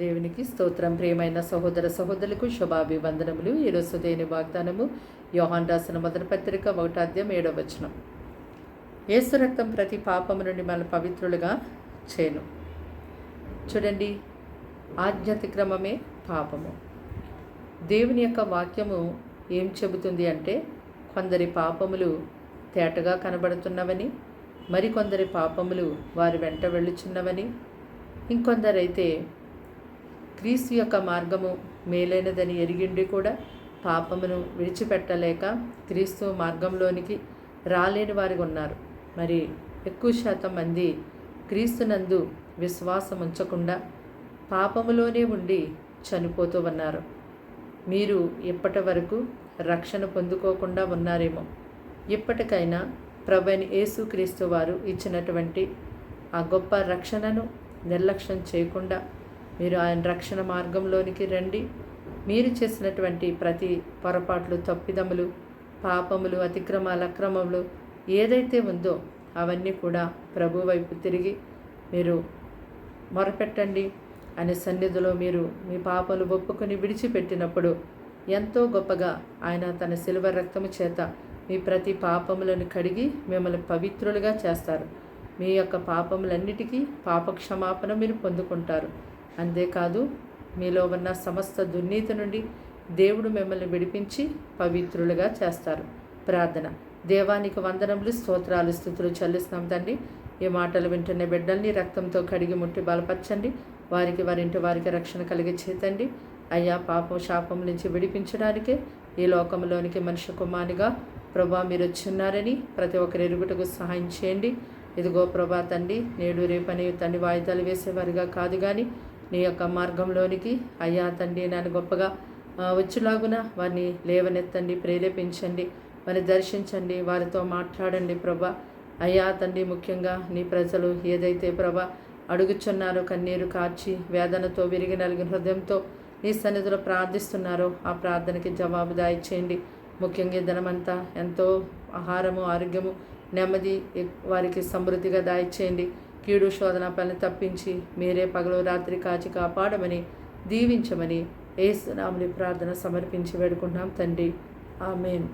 దేవునికి స్తోత్రం. ప్రియమైన సహోదర సహోదరులకు శుభాభివందనములు. ఈరోజు దేని వాగ్దానము యోహాన్ రాసిన మొదటి పత్రిక ఒకటాద్యం ఏడవ వచనం. ఏసు రక్తం ప్రతి పాపము నుండి మన పవిత్రులుగా చేను. చూడండి ఆజ్ఞాతిక్రమమే పాపము. దేవుని యొక్క వాక్యము ఏం చెబుతుంది అంటే కొందరి పాపములు తేటగా కనబడుతున్నవని మరికొందరి పాపములు వారి వెంట వెళ్ళుచున్నవని ఇంకొందరైతే క్రీస్తు యొక్క మార్గము మేలైనదని ఎరిగిండి కూడా పాపమును విడిచిపెట్టలేక క్రీస్తు మార్గంలోనికి రాలేని వారు ఉన్నారు. మరి ఎక్కువ శాతం మంది క్రీస్తునందు విశ్వాసం ఉంచకుండా పాపములోనే ఉండి చనిపోతూ ఉన్నారు. మీరు ఇప్పటి వరకు రక్షణ పొందుకోకుండా ఉన్నారేమో. ఇప్పటికైనా ప్రభుని యేసుక్రీస్తు వారు ఇచ్చినటువంటి ఆ గొప్ప రక్షణను నిర్లక్ష్యం చేయకుండా మీరు ఆయన రక్షణ మార్గంలోనికి రండి. మీరు చేసినటువంటి ప్రతి పొరపాట్లు తప్పిదములు పాపములు అతిక్రమాలు అక్రమములు ఏదైతే ఉందో అవన్నీ కూడా ప్రభు వైపు తిరిగి మీరు మొరపెట్టండి. అనే సన్నిధిలో మీరు మీ పాపలు ఒప్పుకొని విడిచిపెట్టినప్పుడు ఎంతో గొప్పగా ఆయన తన శిలువ రక్తము చేత మీ ప్రతి పాపములను కడిగి మిమ్మల్ని పవిత్రులుగా చేస్తారు. మీ యొక్క పాపములన్నిటికీ పాప క్షమాపణ మీరు పొందుకుంటారు. అంతేకాదు మీలో ఉన్న సమస్త దుర్నీతి నుండి దేవుడు మిమ్మల్ని విడిపించి పవిత్రులుగా చేస్తారు. ప్రార్థన. దేవానికి వందనములు స్తోత్రాలు స్థుతులు చెల్లిస్తున్నాం తండ్రి. ఈ మాటలు వింటున్న బిడ్డల్ని రక్తంతో కడిగి ముట్టి బలపరచండి. వారికి వారింటి వారికి రక్షణ కలిగి చేతండి. అయ్యా పాపం శాపం నుంచి విడిపించడానికే ఈ లోకంలోనికి మనిషి కుమారునిగా ప్రభా మీరు వచ్చిన్నారని ప్రతి ఒక్కరి ఎరుగుటకు సహాయం చేయండి. ఇదిగో ప్రభా తండ్రి నేడు రేపని తండ్రి వాయిదాలు వేసేవారిగా కాదు కానీ నీ యొక్క మార్గంలోనికి అయ్యా తండ్రి నన్ను గొప్పగా వచ్చులాగున వారిని లేవనెత్తండి ప్రేరేపించండి వారిని దర్శించండి వారితో మాట్లాడండి ప్రభా. అయ్యా తండ్రి ముఖ్యంగా నీ ప్రజలు ఏదైతే ప్రభా అడుగుచున్నారో కన్నీరు కార్చి వేదనతో విరిగి నలిగిన హృదయంతో నీ సన్నిధిలో ప్రార్థిస్తున్నారో ఆ ప్రార్థనకి జవాబు దాయిచేయండి ముఖ్యంగా ధనమంతా ఎంతో ఆహారము ఆరోగ్యము నెమ్మది వారికి సమృద్ధిగా దాయిచేయండి కీడు శోధన పని తప్పించి మీరే పగలు రాత్రి కాచి కాపాడమని దీవించమని ఏసునాముని ప్రార్థన సమర్పించి వేడుకుంటున్నాం తండ్రి. ఆమెన్.